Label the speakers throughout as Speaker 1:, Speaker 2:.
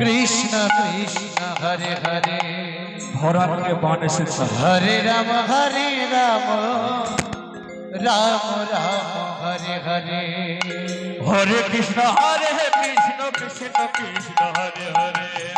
Speaker 1: कृष्ण कृष्ण हरे हरे
Speaker 2: भरा के बाण से
Speaker 1: हरे राम हरे राम राम राम हरे हरे
Speaker 3: हरे कृष्ण हरे कृष्ण कृष्ण कृष्ण हरे हरे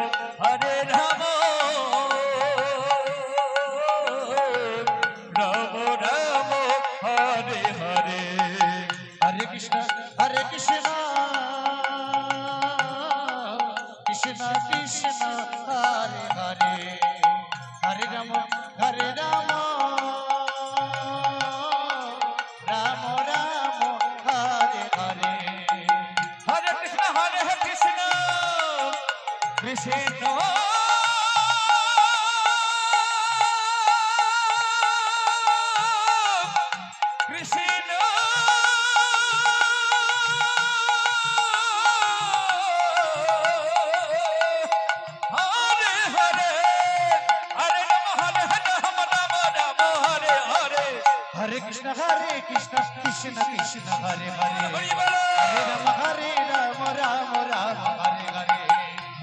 Speaker 3: সে তো
Speaker 1: Hare Krishna Hare Krishna Krishna Krishna Hare Hare Hare Rama Hare Rama Rama Rama Hare